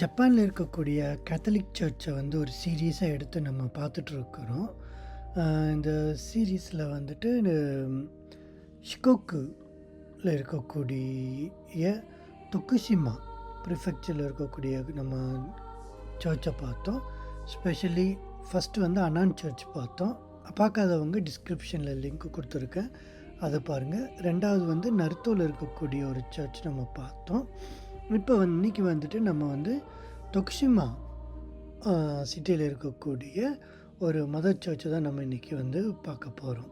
ஜப்பானில் இருக்கக்கூடிய கேத்தலிக் சர்ச்சை வந்து ஒரு சீரீஸாக எடுத்து நம்ம பார்த்துட்ருக்குறோம். இந்த சீரீஸில் வந்துட்டு ஷிகோக்குல இருக்கக்கூடிய தொக்குஷிமா ப்ரிஃபெக்சரில் இருக்கக்கூடிய நம்ம சர்ச்சை பார்த்தோம். ஸ்பெஷலி ஃபஸ்ட்டு வந்து அனான் சர்ச் பார்த்தோம். பார்க்காதவங்க டிஸ்கிரிப்ஷனில் லிங்க் கொடுத்துருக்கேன். அதை பாருங்கள் ரெண்டாவது வந்து நருத்தோவில் இருக்கக்கூடிய ஒரு சர்ச் நம்ம பார்த்தோம். இப்போ வந்து இன்றைக்கி வந்துட்டு நம்ம வந்து தொக்ஷிமா சிட்டியில் இருக்கக்கூடிய ஒரு மதர் சர்ச்சை தான் நம்ம இன்றைக்கி வந்து பார்க்க போகிறோம்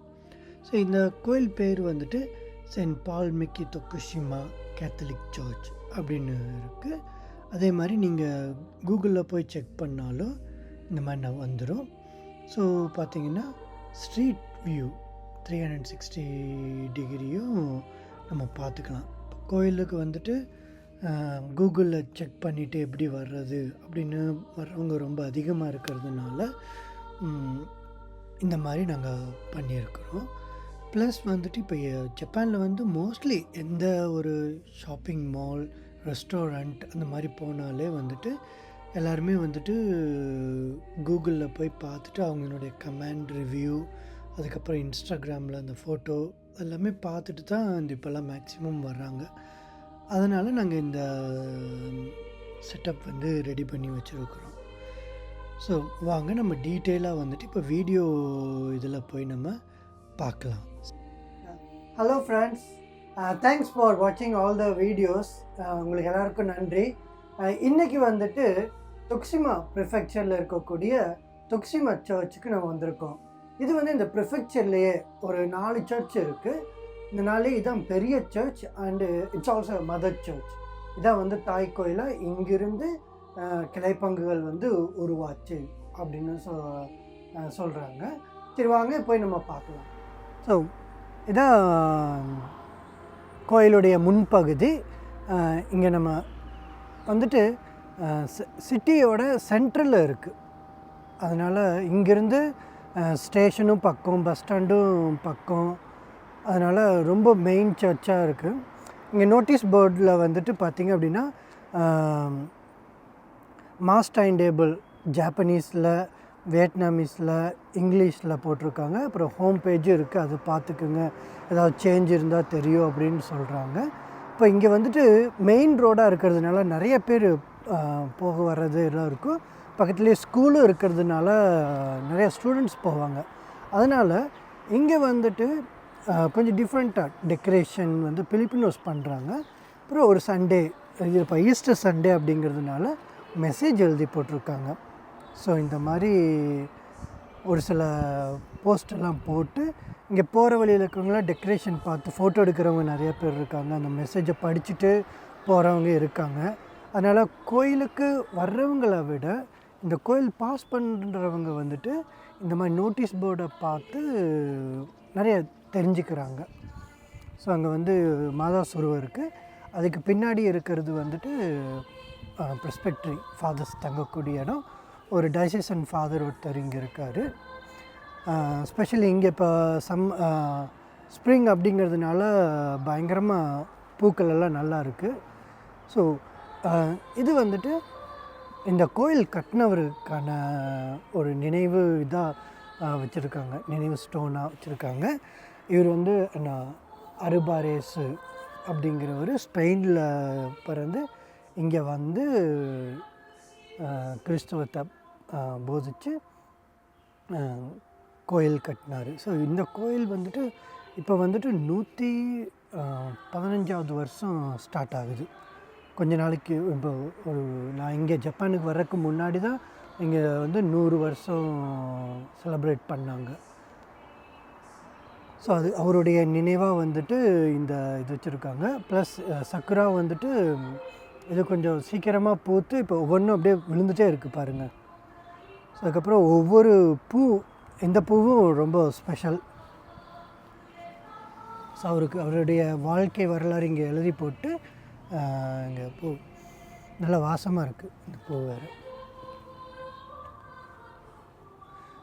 ஸோ இந்த கோயில் பேர் வந்துட்டு Saint Paul Miki Tokushima Catholic church அப்படின்னு இருக்குது அதே மாதிரி நீங்கள் கூகுளில் போய் செக் பண்ணாலும் இந்த மாதிரி நான் வந்துடும் ஸோ பார்த்தீங்கன்னா street view three hundred sixty டிகிரியும் நம்ம பார்த்துக்கலாம். கோயிலுக்கு வந்துட்டு கூகுளில் செக் பண்ணிவிட்டு எப்படி வர்றது அப்படின்னு வர்றவங்க ரொம்ப அதிகமாக இருக்கிறதுனால இந்த மாதிரி நாங்கள் பண்ணியிருக்கிறோம். ப்ளஸ் வந்துட்டு இப்போ ஜப்பானில் வந்து மோஸ்ட்லி எந்த ஒரு ஷாப்பிங் மால் ரெஸ்டாரண்ட் அந்த மாதிரி போனாலே வந்துட்டு எல்லாருமே வந்துட்டு கூகுளில் போய் பார்த்துட்டு அவங்களுடைய கமெண்ட் ரிவ்யூ அதுக்கப்புறம் இன்ஸ்டாகிராமில் அந்த ஃபோட்டோ எல்லாமே பார்த்துட்டு தான் இந்த இப்போல்லாம் மேக்ஸிமம் வர்றாங்க. அதனால் நாங்கள் இந்த செட்டப் வந்து ரெடி பண்ணி வச்சுருக்குறோம். ஸோ வாங்க நம்ம டீட்டெயிலாக வந்துட்டு இப்போ வீடியோ இதில் போய் நம்ம பார்க்கலாம். ஹலோ ஃப்ரெண்ட்ஸ் தேங்க்ஸ் ஃபார் வாட்சிங் ஆல் த வீடியோஸ் உங்களுக்கு எல்லாருக்கும் நன்றி. Uh, இன்றைக்கி வந்துட்டு துக்சிமா ப்ரிஃபெக்சரில் இருக்கக்கூடிய துக்சிமா சர்ச்சுக்கு நம்ம வந்திருக்கோம். இது வந்து இந்த ப்ரிஃபெக்சர்லேயே ஒரு நாலு சர்ச் இருக்குது இந்த இதான் பெரிய church and it's also mother church இதான் வந்து தாய் கோயிலாக இங்கிருந்து கிளைப்பங்குகள் வந்து உருவாச்சு அப்படின்னு சொ சொல்கிறாங்க சரி வாங்க போய் நம்ம பார்க்கலாம். ஸோ இதான் கோயிலுடைய முன்பகுதி. இங்கே நம்ம வந்துட்டு சிட்டியோட சென்ட்ரலில் இருக்குது அதனால் இங்கேருந்து ஸ்டேஷனும் பக்கம் பஸ் ஸ்டாண்டும் பக்கம் அதனால் ரொம்ப மெயின் சர்ச்சாக இருக்குது இங்கே நோட்டீஸ் போர்டில் வந்துட்டு பார்த்திங்க அப்படின்னா மாஸ் டைம் டேபிள் ஜாப்பனீஸில் வியட்நாமீஸில் இங்கிலீஷில் போட்டிருக்காங்க. அப்புறம் ஹோம் பேஜும் இருக்குது அது பார்த்துக்குங்க. ஏதாவது சேஞ்ச் இருந்தால் தெரியும் அப்படின்னு சொல்கிறாங்க இப்போ இங்கே வந்துட்டு மெயின் ரோடாக இருக்கிறதுனால நிறைய பேர் போக வர்றது எல்லாம் இருக்கும். பக்கத்துலேயே ஸ்கூலும் இருக்கிறதுனால நிறைய ஸ்டூடெண்ட்ஸ் போவாங்க. அதனால் இங்கே வந்துட்டு கொஞ்சம் டிஃப்ரெண்ட்டாக டெக்கரேஷன் வந்து பிலிப்பினோஸ் பண்ணுறாங்க அப்புறம் ஒரு சண்டே இப்போ ஈஸ்டர் சண்டே அப்படிங்கிறதுனால மெசேஜ் எழுதி போட்டிருக்காங்க. ஸோ இந்த மாதிரி ஒரு சில போஸ்டெல்லாம் போட்டு இங்கே போகிற வழியில் இருக்கிறவங்களாம் டெக்கரேஷன் பார்த்து ஃபோட்டோ எடுக்கிறவங்க நிறைய பேர் இருக்காங்க. அந்த மெசேஜை படிச்சுட்டு போகிறவங்க இருக்காங்க. அதனால் கோயிலுக்கு வர்றவங்களை விட இந்த கோயில் பாஸ் பண்ணுறவங்க வந்துட்டு இந்த மாதிரி நோட்டீஸ் போர்டை பார்த்து நிறைய தெரிஞ்சுக்கிறாங்க. ஸோ அங்கே வந்து மாதா சுருவம் இருக்குது அதுக்கு பின்னாடி இருக்கிறது வந்துட்டு ப்ரெஸ்பெக்ட்ரி ஃபாதர்ஸ் தங்கக்கூடிய இடம். ஒரு டைசன் ஃபாதர் ஒருத்தர் இங்கே இருக்கார். ஸ்பெஷலி இங்கே இப்போ சம் ஸ்ப்ரிங் அப்படிங்கிறதுனால பயங்கரமாக பூக்கள் எல்லாம் நல்லா இருக்குது ஸோ இது வந்துட்டு இந்த கோயில் கட்டினவருக்கான ஒரு நினைவு இதாக வச்சுருக்காங்க. நினைவு ஸ்டோனாக வச்சுருக்காங்க. இவர் வந்து நான் அருபாரேசு அப்படிங்கிறவர் ஸ்பெயினில் பிறந்து இங்கே வந்து கிறிஸ்துவத்தை போதித்து போதிச்சு கோயில் கட்டினார். ஸோ இந்த கோயில் வந்துட்டு இப்போ வந்துட்டு நூற்றி பதினஞ்சாவது வருஷம் ஸ்டார்ட் ஆகுது. கொஞ்ச நாளைக்கு இப்போ ஒரு நான் இங்கே ஜப்பானுக்கு வர்றதுக்கு முன்னாடி தான் இங்கே வந்து நூறு வருஷம் செலப்ரேட் பண்ணாங்க. ஸோ அது அவருடைய நினைவாக வந்துட்டு இந்த இது வச்சுருக்காங்க. ப்ளஸ் சக்குரா வந்துட்டு இது கொஞ்சம் சீக்கிரமாக பூத்து இப்போ ஒவ்வொன்றும் அப்படியே விழுந்துட்டே இருக்குது பாருங்கள் ஸோ அதுக்கப்புறம் ஒவ்வொரு பூ இந்த பூவும் ரொம்ப ஸ்பெஷல் ஸோ அவருக்கு அவருடைய வாழ்க்கை வரலாறு இங்கே எழுதி போட்டு இங்கே பூ நல்ல வாசமாக இருக்குது இந்த பூ வேறு.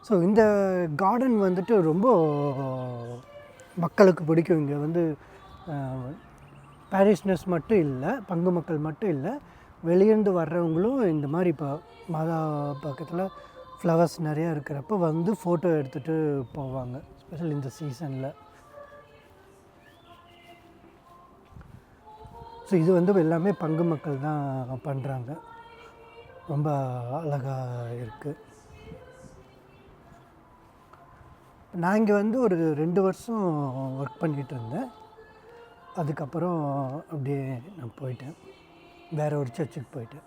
ஸோ இந்த கார்டன் வந்துட்டு ரொம்ப மக்களுக்கு பிடிக்கும். இங்கே வந்து பாரிஸ்னஸ் மட்டும் இல்லை பங்கு மக்கள் மட்டும் இல்லை வெளியேந்து வர்றவங்களும் இந்த மாதிரி இப்போ மாதா பக்கத்தில் ஃப்ளவர்ஸ் நிறையா இருக்கிறப்ப வந்து ஃபோட்டோ எடுத்துகிட்டு போவாங்க ஸ்பெஷல் இந்த சீசனில் ஸோ இது வந்து எல்லாமே பங்கு மக்கள் தான் பண்ணுறாங்க ரொம்ப அழகாக இருக்குது நான் இங்கே வந்து ஒரு ரெண்டு வருஷம் ஒர்க் பண்ணிகிட்டு இருந்தேன். அதுக்கப்புறம் அப்படியே நான் போயிட்டேன். வேறு ஒரு சர்ச்சுக்கு போயிட்டேன்.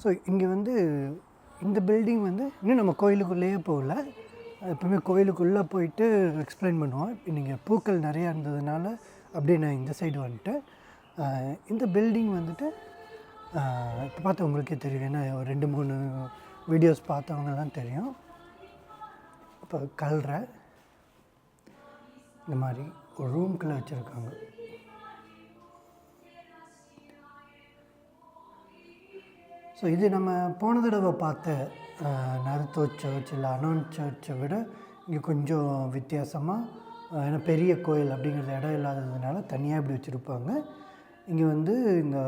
ஸோ இங்கே வந்து இந்த பில்டிங் வந்து இன்னும் நம்ம கோயிலுக்குள்ளேயே போகல. எப்பவுமே கோயிலுக்குள்ளே போயிட்டு எக்ஸ்பிளைன் பண்ணுவோம். நீங்கள் பூக்கள் நிறையா இருந்ததுனால அப்படியே நான் இந்த சைடு வந்துட்டேன். இந்த பில்டிங் வந்துட்டு இப்போ பார்த்து உங்களுக்கே தெரியும். ஏன்னா ஒரு ரெண்டு மூணு வீடியோஸ் பார்த்தவங்க தான் தெரியும். இப்போ கல்ற இந்த மாதிரி ஒரு ரூம்குள்ளே வச்சுருக்காங்க. ஸோ இது நம்ம போன தடவை பார்த்த நருத்தோ சர்ச் இல்லை அனோன் சர்ச்சை விட இங்கே கொஞ்சம் வித்தியாசமாக ஏன்னா பெரிய கோயில் அப்படிங்கிறது இடம் இல்லாததுனால தனியாக இப்படி வச்சுருப்பாங்க. இங்கே வந்து இந்த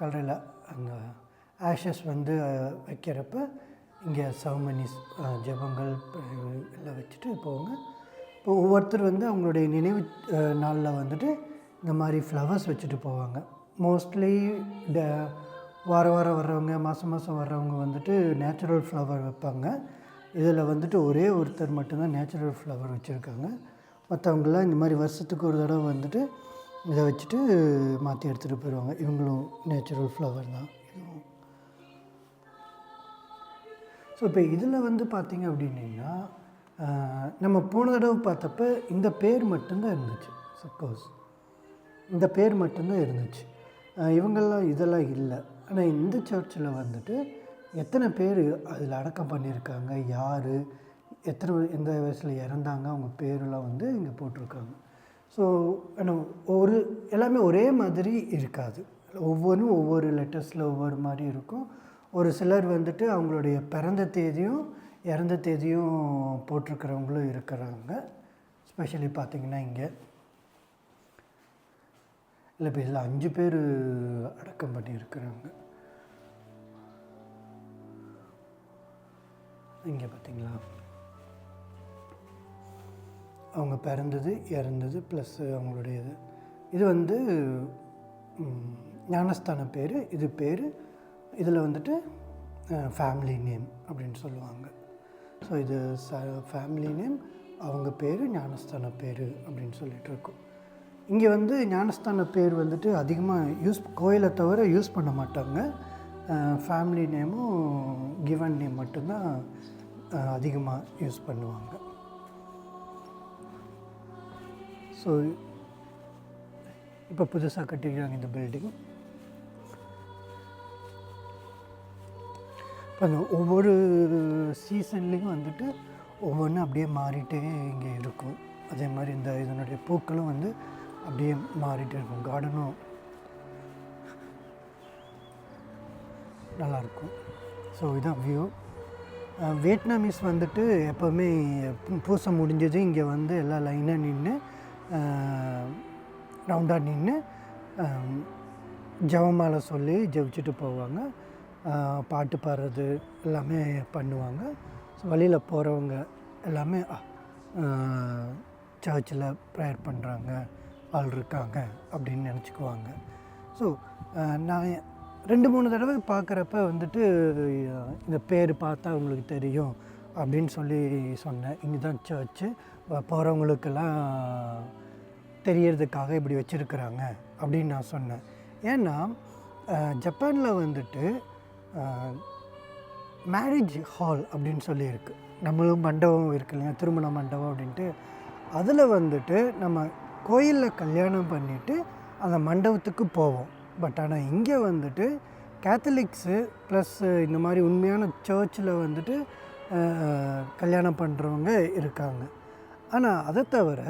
கல்லறையில் அந்த ஆஷஸ் வந்து வைக்கிறப்ப இங்கே சவுமனிஸ் ஜெபங்கள் எல்லாம் வச்சுட்டு போவாங்க. இப்போ ஒவ்வொருத்தர் வந்து அவங்களுடைய நினைவு நாளில் வந்துட்டு இந்த மாதிரி ஃப்ளவர்ஸ் வச்சுட்டு போவாங்க. மோஸ்ட்லி ட வார வாரம் வர்றவங்க மாதம் மாதம் வர்றவங்க வந்துட்டு நேச்சுரல் ஃப்ளவர் வைப்பாங்க. இதில் வந்துட்டு ஒரே ஒருத்தர் மட்டும்தான் நேச்சுரல் ஃப்ளவர் வச்சுருக்காங்க. மற்றவங்களாம் இந்த மாதிரி வருஷத்துக்கு ஒரு தடவை வந்துட்டு இதை வச்சுட்டு மாற்றி எடுத்துகிட்டு போயிடுவாங்க. இவங்களும் நேச்சுரல் ஃப்ளவர் தான். ஸோ இப்போ இதில் வந்து பார்த்தீங்க அப்படின்னா நம்ம போன தடவை பார்த்தப்ப இந்த பேர் மட்டும்தான் இருந்துச்சு சப்போஸ் இந்த பேர் மட்டும்தான் இருந்துச்சு. இவங்கெல்லாம் இதெல்லாம் இல்லை. ஆனால் இந்த சர்ச்சில் வந்துட்டு எத்தனை பேர் அதில் அடக்கம் பண்ணியிருக்காங்க யார் எத்தனை எந்த வயசில் இறந்தாங்க அவங்க பேரெல்லாம் வந்து இங்கே போட்டிருக்காங்க. ஸோ ஆனால் ஒரு எல்லாமே ஒரே மாதிரி இருக்காது. ஒவ்வொன்றும் ஒவ்வொரு லெட்டர்ஸில் ஒவ்வொரு மாதிரி இருக்கும். ஒரு சிலர் வந்துட்டு அவங்களுடைய பிறந்த தேதியும் இறந்த தேதியும் போட்டிருக்கிறவங்களும் இருக்கிறாங்க. ஸ்பெஷலி பார்த்திங்கன்னா இங்கே. இல்லை இப்போ இதில் அஞ்சு பேர் அடக்கம் பண்ணியிருக்கிறாங்க. இங்கே பார்த்தீங்களா? அவங்க பிறந்தது இறந்தது ப்ளஸ் அவங்களுடைய இது இது வந்து ஞானஸ்தான பேர் இது பேர் இதில் வந்துட்டு ஃபேமிலி நேம் அப்படின்னு சொல்லுவாங்க. ஸோ இது ச ஃபேமிலி நேம் அவங்க பேர் ஞானஸ்தான பேர் அப்படின்னு சொல்லிட்டு இருக்கோம் இங்கே வந்து ஞானஸ்தான பேர் வந்துட்டு அதிகமாக யூஸ் கோயிலை தவிர யூஸ் பண்ண மாட்டாங்க. ஃபேமிலி நேமும் கிவன் நேம் மட்டும்தான் அதிகமாக யூஸ் பண்ணுவாங்க. ஸோ இப்போ புதுசாக கட்டிருக்காங்க இந்த பில்டிங் இப்போ ஒவ்வொரு சீசன்லேயும் வந்துட்டு ஒவ்வொன்றும் அப்படியே மாறிட்டே இங்கே இருக்கும். அதே மாதிரி இந்த இதனுடைய பூக்களும் வந்து அப்படியே மாறிட்டே இருக்கும். கார்டனும் நல்லாயிருக்கும். ஸோ இதுதான் வியூ வியட்நாமீஸ் வந்துட்டு எப்போவுமே பூசை முடிஞ்சது இங்கே வந்து எல்லா லைனாக நின்று ரவுண்டாக நின்று ஜவமாலை சொல்லி ஜெபிச்சுட்டு போவாங்க. பாட்டு பாடுறது எல்லாமே பண்ணுவாங்க. ஸோ வழியில் போகிறவங்க எல்லாமே சர்ச்சில் ப்ரேயர் பண்ணுறாங்க ஆள் இருக்காங்க அப்படின்னு நினச்சிக்குவாங்க. ஸோ நான் ரெண்டு மூணு தடவை பார்க்குறப்ப வந்துட்டு இந்த பேர் பார்த்தா உங்களுக்கு தெரியும் அப்படின்னு சொல்லி சொன்னேன். இங்கே தான் சர்ச்சு போகிறவங்களுக்கெல்லாம் தெரியறதுக்காக இப்படி வச்சுருக்குறாங்க அப்படின்னு நான் சொன்னேன். ஏன்னா ஜப்பானில் வந்துட்டு மேரேஜ் ஹால் அப்படின்னு சொல்லி இருக்குது நம்மளும் மண்டபம் இருக்கு இல்லையா? திருமண மண்டபம் அப்படின்ட்டு. அதில் வந்துட்டு நம்ம கோயிலில் கல்யாணம் பண்ணிவிட்டு அந்த மண்டபத்துக்கு போவோம். பட் ஆனால் இங்கே வந்துட்டு கேத்தலிக்ஸு ப்ளஸ் இந்த மாதிரி உண்மையான சர்ச்சில் வந்துட்டு கல்யாணம் பண்ணுறவங்க இருக்காங்க. ஆனால் அதை தவிர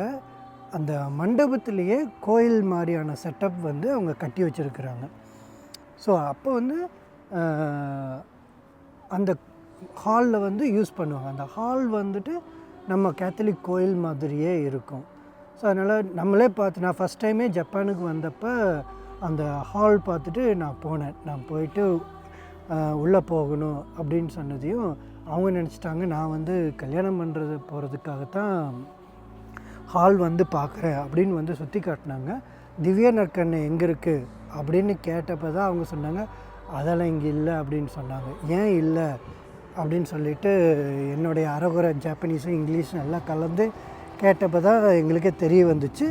அந்த மண்டபத்திலேயே கோயில் மாதிரியான செட்டப் வந்து அவங்க கட்டி வச்சுருக்குறாங்க. ஸோ அப்போ வந்து அந்த ஹாலில் வந்து யூஸ் பண்ணுவாங்க. அந்த ஹால் வந்துட்டு நம்ம கேத்தலிக் கோயில் மாதிரியே இருக்கும். ஸோ அதனால் நம்மளே பார்த்து நான் ஃபஸ்ட் டைமே ஜப்பானுக்கு வந்தப்போ அந்த ஹால் பார்த்துட்டு நான் போனேன். நான் போயிட்டு உள்ளே போகணும் அப்படின்னு சொன்னதையும் அவங்க நினச்சிட்டாங்க. நான் வந்து கல்யாணம் பண்ணுறது போகிறதுக்காகத்தான் ஹால் வந்து பார்க்குறேன் அப்படின்னு வந்து சுற்றி காட்டினாங்க. திவ்ய நற்கண்ணை எங்கே இருக்குது அப்படின்னு கேட்டப்போ தான் அவங்க சொன்னாங்க. அதெல்லாம் இங்கே இல்லை அப்படின்னு சொன்னாங்க. ஏன் இல்லை அப்படின்னு சொல்லிட்டு என்னுடைய அறகுறை ஜாப்பனீஸும் இங்கிலீஷும் எல்லாம் கலந்து கேட்டப்போ தான் எங்களுக்கே தெரிய வந்துச்சு.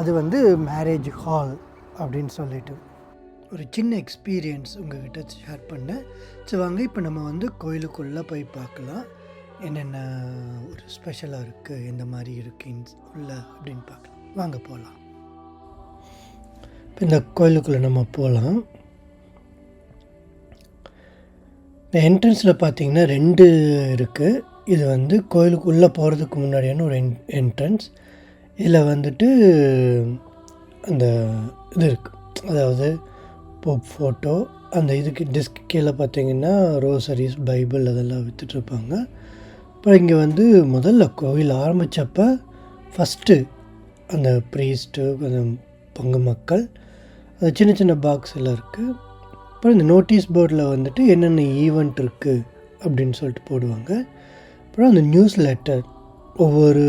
அது வந்து மேரேஜ் ஹால் அப்படின்னு சொல்லிட்டு. ஒரு சின்ன எக்ஸ்பீரியன்ஸ் உங்ககிட்ட ஷேர் பண்ணேன். சரி வாங்க இப்போ நம்ம வந்து கோயிலுக்குள்ளே போய் பார்க்கலாம். என்னென்ன ஒரு ஸ்பெஷலாக இருக்குது எந்த மாதிரி இருக்குது உள்ள அப்படின்னு பார்க்கலாம். வாங்க போகலாம் இப்போ இந்த கோயிலுக்குள்ளே நம்ம போகலாம் இந்த என்ட்ரன்ஸில் பார்த்தீங்கன்னா ரெண்டு இருக்குது இது வந்து கோயிலுக்கு உள்ளே போகிறதுக்கு முன்னாடியான ஒரு என் என்ட்ரன்ஸ் இதில் வந்துட்டு அந்த இது இருக்குது அதாவது போப் ஃபோட்டோ அந்த இதுக்கு டிஸ்க் கீழே பார்த்தீங்கன்னா ரோசரிஸ் பைபிள் அதெல்லாம் விற்றுட்ருப்பாங்க அப்புறம் இங்கே வந்து முதல்ல கோவில் ஆரம்பித்தப்போ ஃபஸ்ட்டு அந்த ப்ரீஸ்ட்டு அந்த பங்கு மக்கள். அது சின்ன சின்ன பாக்ஸ் எல்லாம் இருக்குது அப்புறம் இந்த நோட்டீஸ் போர்டில் வந்துட்டு என்னென்ன ஈவெண்ட் இருக்குது அப்படின்னு சொல்லிட்டு போடுவாங்க. அப்புறம் அந்த நியூஸ் லெட்டர் ஒவ்வொரு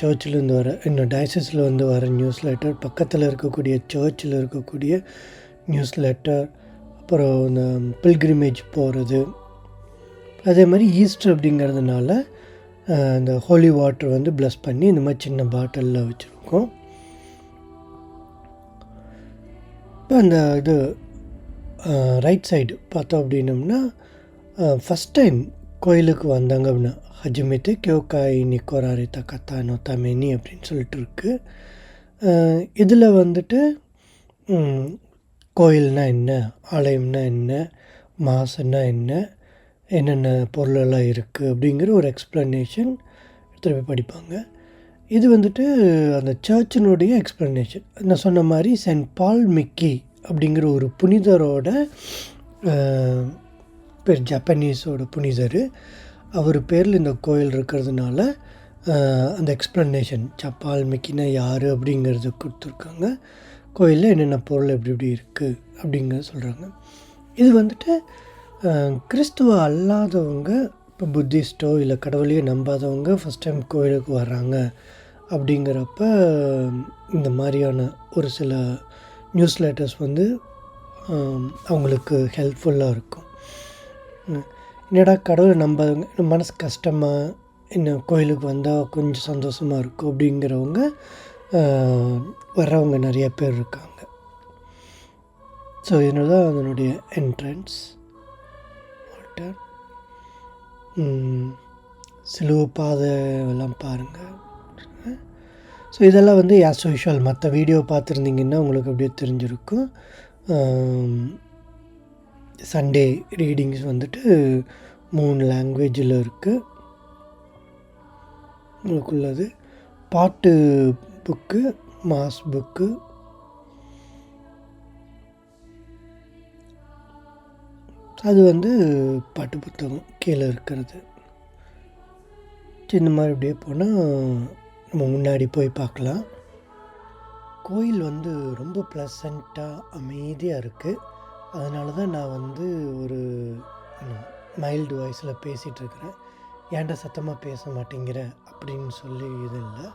சர்ச்சிலேருந்து வர இன்னும் டயசஸில் வந்து வர நியூஸ் லெட்டர் பக்கத்தில் இருக்கக்கூடிய சர்ச்சில் இருக்கக்கூடிய நியூஸ் லெட்டர் அப்புறம் இந்த பில்கிரிமேஜ் போகிறது அதே மாதிரி ஈஸ்டர் அப்படிங்கிறதுனால அந்த இந்த ஹோலி வாட்டர் வந்து ப்ளஸ் பண்ணி இந்த மாதிரி சின்ன பாட்டிலில் வச்சுருக்கோம். இப்போ அந்த இது ரைட் சைடு பார்த்தோம் அப்படின்னம்னா ஃபஸ்ட் டைம் கோயிலுக்கு வந்தாங்க அப்படின்னா ஹஜ்மித்து கியோகாய் நிக்கோராரி தக்கத்தானோ தமேனி அப்படின்னு சொல்லிட்டு இருக்கு. இதில் வந்துட்டு கோயில்னால் கோயில்னா என்ன ஆலயம்னா என்ன மாசுன்னா என்ன என்னென்ன பொருளெல்லாம் இருக்குது அப்படிங்கிற ஒரு எக்ஸ்ப்ளனேஷன் எடுத்துகிட்டு போய் படிப்பாங்க. இது வந்துட்டு அந்த சர்ச்சினுடைய எக்ஸ்ப்ளனேஷன் நான் சொன்ன மாதிரி சென்ட் பால் மிக்கி அப்படிங்கிற ஒரு புனிதரோட பேர் ஜப்பனீஸோட புனிதர். அவர் பேரில் இந்த கோயில் இருக்கிறதுனால அந்த எக்ஸ்ப்ளனேஷன் சப்பால் மிக்கினா யார் அப்படிங்கிறது கொடுத்துருக்காங்க. கோயிலில் என்னென்ன பொருள் எப்படி எப்படி இருக்குது அப்படிங்கிறத சொல்கிறாங்க இது வந்துட்டு கிறிஸ்துவ அல்லாதவங்க இப்போ புத்திஸ்டோ இல்லை கடவுளையே நம்பாதவங்க ஃபஸ்ட் டைம் கோயிலுக்கு வர்றாங்க அப்படிங்கிறப்ப இந்த மாதிரியான ஒரு சில நியூஸ் லெட்டர்ஸ் வந்து அவங்களுக்கு ஹெல்ப்ஃபுல்லாக இருக்கும். என்னடா கடவுள் நம்ம மனசு கஷ்டமாக இன்னும் கோயிலுக்கு வந்தால் கொஞ்சம் சந்தோஷமாக இருக்கும் அப்படிங்கிறவங்க வர்றவங்க நிறைய பேர் இருக்காங்க. ஸோ இதனால் தான் அதனுடைய என்ட்ரன்ஸ் சிலுவை பாதை எல்லாம் பாருங்கள் ஸோ இதெல்லாம் வந்து ஆஸ் யூஷுவல் மற்ற வீடியோ பார்த்துருந்தீங்கன்னா உங்களுக்கு அப்படியே தெரிஞ்சிருக்கும். சண்டே ரீடிங்ஸ் வந்துட்டு மூணு லாங்குவேஜில் இருக்குது உங்களுக்குள்ளது. பாட்டு புக்கு மாஸ் புக்கு அது வந்து பாட்டு புத்தகம் கீழே இருக்கிறது. சின்ன இந்த மாதிரி அப்படியே போனால் நம்ம முன்னாடி போய் பார்க்கலாம். கோயில் வந்து ரொம்ப ப்ளசண்ட்டாக அமைதியாக இருக்குது அதனால தான் நான் வந்து ஒரு மைல்டு வாய்ஸில் பேசிகிட்டு இருக்கிறேன். ஏன்டா சத்தமாக பேச மாட்டேங்கிற அப்படின்னு சொல்லி இது இல்லை.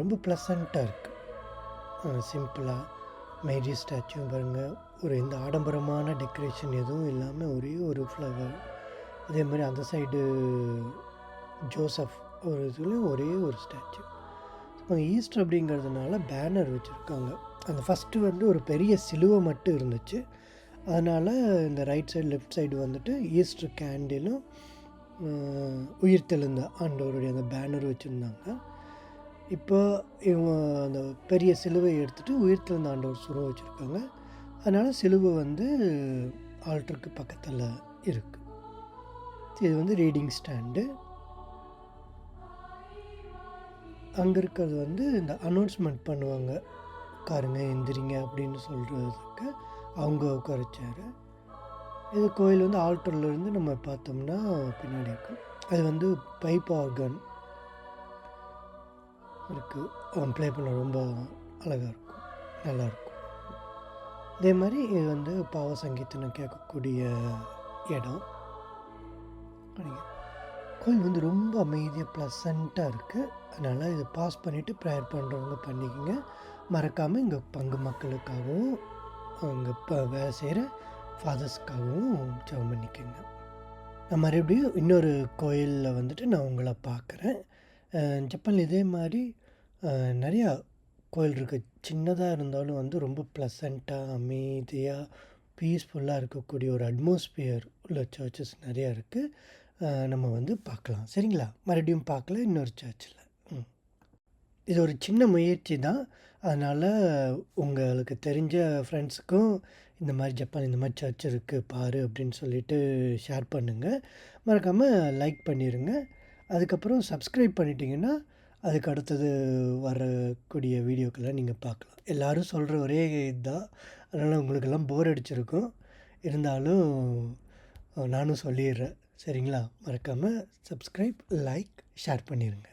ரொம்ப ப்ளசண்ட்டாக இருக்குது சிம்பிளாக மேரி ஸ்டாச்சும் பாருங்கள் ஒரு இந்த ஆடம்பரமான டெக்கரேஷன் எதுவும் இல்லாமல் ஒரே ஒரு ஃப்ளவர் அதே மாதிரி அந்த சைடு ஜோசப் ஒரு இதுலேயும் ஒரே ஒரு ஸ்டாச்சு அங்கே ஈஸ்டர் அப்படிங்கிறதுனால பேனர் வச்சுருக்காங்க. அந்த ஃபஸ்ட்டு வந்து ஒரு பெரிய சிலுவை மட்டும் இருந்துச்சு. அதனால் இந்த ரைட் சைடு லெஃப்ட் சைடு வந்துட்டு ஈஸ்டர் கேண்டிலும் உயிர் ஆண்டவருடைய அந்த பேனர் வச்சுருந்தாங்க. இப்போ இவங்க அந்த பெரிய சிலுவை எடுத்துகிட்டு உயிர் தெழுந்த ஆண்டவர் சுரம் வச்சுருக்காங்க. அதனால் சிலுவை வந்து ஆல்டருக்கு பக்கத்தில் இருக்குது இது வந்து ரீடிங் ஸ்டாண்டு அங்கே இருக்கிறது வந்து இந்த அனௌன்ஸ்மெண்ட் பண்ணுவாங்க. உட்காருங்க எந்திரிங்க அப்படின்னு சொல்கிறதுக்கு அவங்க உட்காரச்சார். இது கோயில் வந்து ஆல்டர்லேருந்து இருந்து நம்ம பார்த்தோம்னா பின்னாடி இருக்கும் அது வந்து பைப் ஆர்கன் இருக்குது ப்ளே பண்ண ரொம்ப அழகாக இருக்கும். நல்லாயிருக்கும் அதே மாதிரி இது வந்து பாவ சங்கீதனம் கேட்கக்கூடிய இடம். அப்படிங்க கோயில் வந்து ரொம்ப அமைதியாக ப்ளசண்ட்டாக இருக்குது அதனால் இதை பாஸ் பண்ணிவிட்டு ப்ரேயர் பண்ணுறவங்க பண்ணிக்கோங்க. மறக்காமல் இங்கே பங்கு மக்களுக்காகவும் அங்கே இப்போ வேலை செய்கிற ஃபாதர்ஸ்க்காகவும் ஜெபம் பண்ணிக்கோங்க. நான் மறுபடியும் இன்னொரு கோயிலில் வந்துட்டு நான் உங்களை பார்க்குறேன். ஜப்பானில் இதே மாதிரி நிறையா கோயில் இருக்குது சின்னதாக இருந்தாலும் வந்து ரொம்ப ப்ளசண்ட்டாக அமைதியாக பீஸ்ஃபுல்லாக இருக்கக்கூடிய ஒரு அட்மாஸ்பியர் உள்ள சர்ச்சஸ் நிறையா இருக்குது நம்ம வந்து பார்க்கலாம். சரிங்களா? மறுபடியும் பார்க்கல இன்னொரு சர்ச்சில். ம். இது ஒரு சின்ன முயற்சி தான். அதனால் உங்களுக்கு தெரிஞ்ச ஃப்ரெண்ட்ஸுக்கும் இந்த மாதிரி ஜப்பான் இந்த மாதிரி சர்ச் இருக்குது பாரு அப்படின்னு சொல்லிட்டு ஷேர் பண்ணுங்கள் மறக்காமல் லைக் பண்ணிடுங்க அதுக்கப்புறம் சப்ஸ்கிரைப் பண்ணிட்டீங்கன்னா அதுக்கு அடுத்தது வரக்கூடிய வீடியோக்கெல்லாம் நீங்கள் பார்க்கலாம். எல்லோரும் சொல்கிற ஒரே இதுதான். அதனால் உங்களுக்கெல்லாம் போர் அடிச்சிருக்கும். இருந்தாலும் நானும் சொல்லிடுறேன். சரிங்களா? மறக்காமல் சப்ஸ்கிரைப் லைக் ஷேர் பண்ணிடுங்க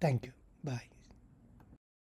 தேங்க்யூ பாய்